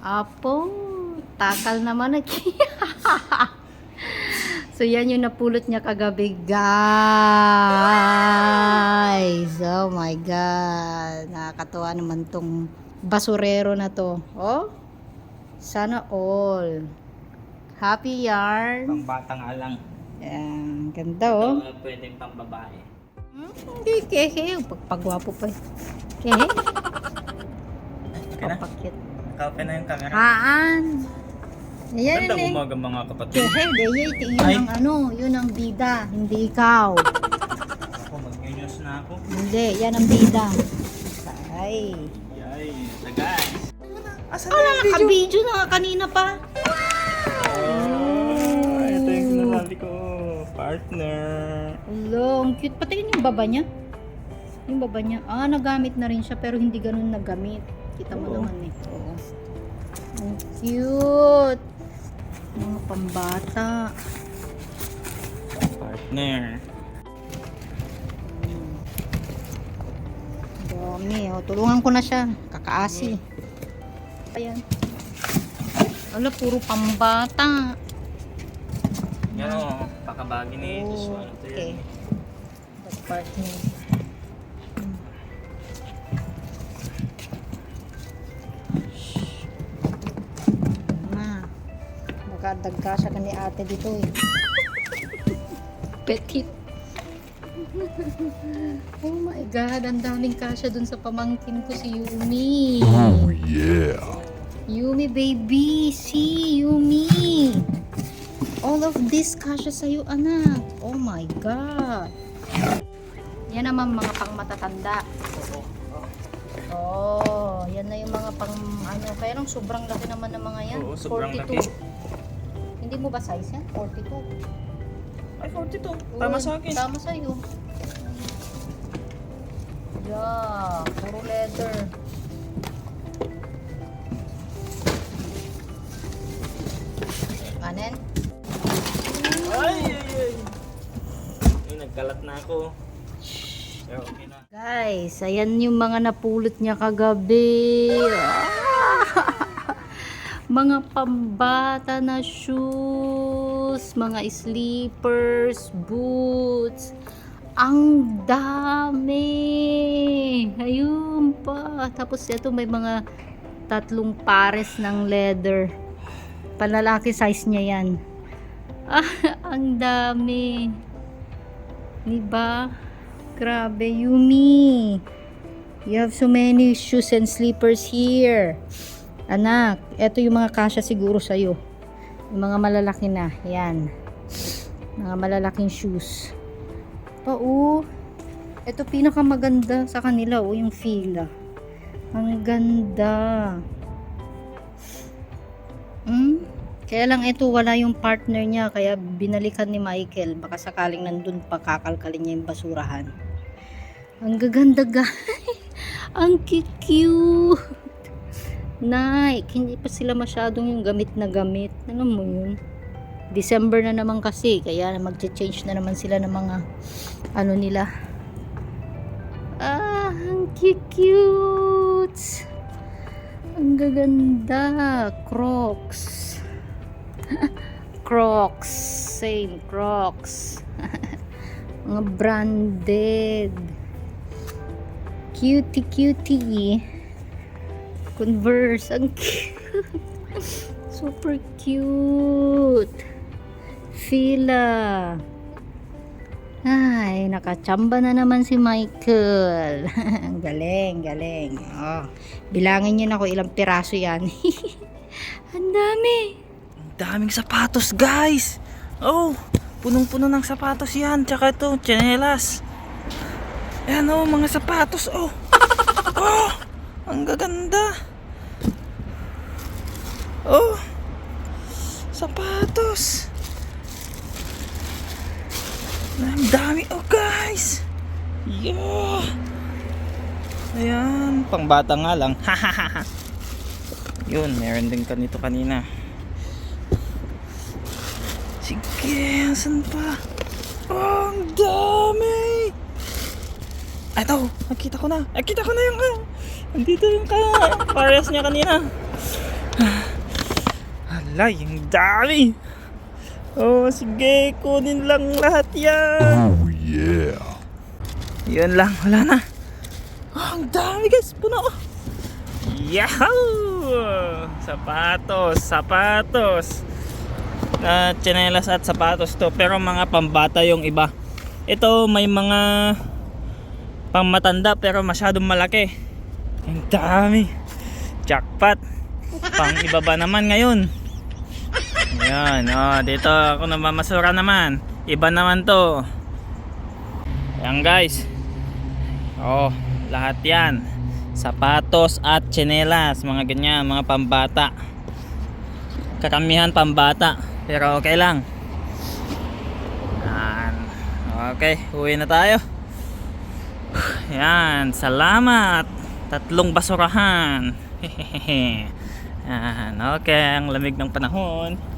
Apo, takal naman na. so yan yung napulot niya kagabi, guys. Oh my God. Nakakatuwa naman tong basurero na to. Oh, sana all. Happy yarn. Pang bata nga lang. Ayan, ganda oh. Ito, pwedeng pang babae. Hmm, Hindi, kehe. Pagpagwapo pa eh. Kehe. Papakyat. Naka-open na yung camera. Haan. Ayan Gandang eh. umaga mga kapatid. Kehe, de, yun, yun Ay. ang ano, yun ang bida, hindi ikaw. Ako, mag-news na ako. Hindi, yan ang bida. Ay. Yay, the guys. Asan Wala, nakabidyo na nga kanina pa. Oh, ito yung sinasabi ko. Partner. Hello, ang cute. Patingin yung baba niya. Yung baba niya. Ah, nagamit na rin siya pero hindi ganun nagamit. Kita mo Oo. naman eh. Oo. Ang cute. Mga pambata. Partner. Dami. Oh. Tulungan ko na siya. Kakaasi. Ayan. Wala, puro pambata. Yan o, pakabagi ni Oh, Joshua. Okay. yan. That part niya. Makadagka siya ni ate dito eh. Petit. oh my God, ang daming kasya dun sa pamangkin ko si Yumi. Oh yeah. Yumi baby, see Yumi. All of this kasya sa'yo anak. Oh my God. Yan naman mga pang matatanda. Oh, yan na yung mga pang ano. Kaya lang sobrang laki naman ng mga yan. Oo, sobrang 42. laki. Hindi mo ba size yan? 42. Ay, 42. Tama sa akin. Tama sa'yo. Yeah, puro leather. Anen? Ay, ay, ay. Ay, nagkalat na ako. Pero okay na. Guys, ayan yung mga napulot niya kagabi. Ah! Mga pambata na shoes, mga sleepers, boots. Ang dami! Ayun pa. Tapos ito may mga tatlong pares ng leather. Panlalaki size niya yan. Ah, ang dami. Diba? Grabe, Yumi. You have so many shoes and slippers here. Anak, eto yung mga kasya siguro sa'yo. Yung mga malalaki na. Yan. Mga malalaking shoes. Pa, oh. Ito pinakamaganda sa kanila, oh, yung fila. Ang ganda. Hmm? Kaya lang ito, wala yung partner niya, kaya binalikan ni Michael. Baka sakaling nandun pa kakalkalin niya yung basurahan. Ang gaganda guys. Ang cute. Nike. Hindi pa sila masyadong yung gamit na gamit. Ano mo yun? December na naman kasi. Kaya magche-change na naman sila ng mga ano nila. Ah, ang cute. Ang gaganda. Crocs. Crocs. Same Crocs. mga branded. Cutie cutie. Converse. Ang cute. Super cute. Fila. Ay, nakachamba na naman si Michael. Galing, galing. Oh, bilangin niyo na kung ilang piraso yan. Ang dami. Ang daming sapatos, guys! Oh, punong-puno ng sapatos yan. Tsaka ito, tsinelas. Ayan oh, mga sapatos, oh. Oh, ang gaganda. Oh, sapatos. Ang dami, oh guys. Yeah. Ayan, pang bata nga lang. Yun, meron din kanito kanina. Sige, asan pa? Oh, ang dami! Ito, nakita ko na. Nakita ko na yung... ah, Nandito yung ka. Pares niya kanina. Alay, ang dami. Oh, sige, kunin lang lahat yan. Oh yeah. Yun lang, wala na. Oh, ang dami guys, puno. Yahoo! Sapatos, sapatos. Na tsinelas at sapatos to, pero mga pambata yung iba. Ito may mga pangmatanda pero masyadong malaki. Ang dami. Jackpot. Pang ibaba naman ngayon. Yan, oh, dito ako namamasura naman. Iba naman to. Yan guys. Oh, lahat yan. Sapatos at tsinelas, mga ganyan, mga pambata. Karamihan pambata, pero okay lang. Yan. Okay, uwi na tayo. Yan, salamat. Tatlong basurahan. Yan, okay, ang lamig ng panahon.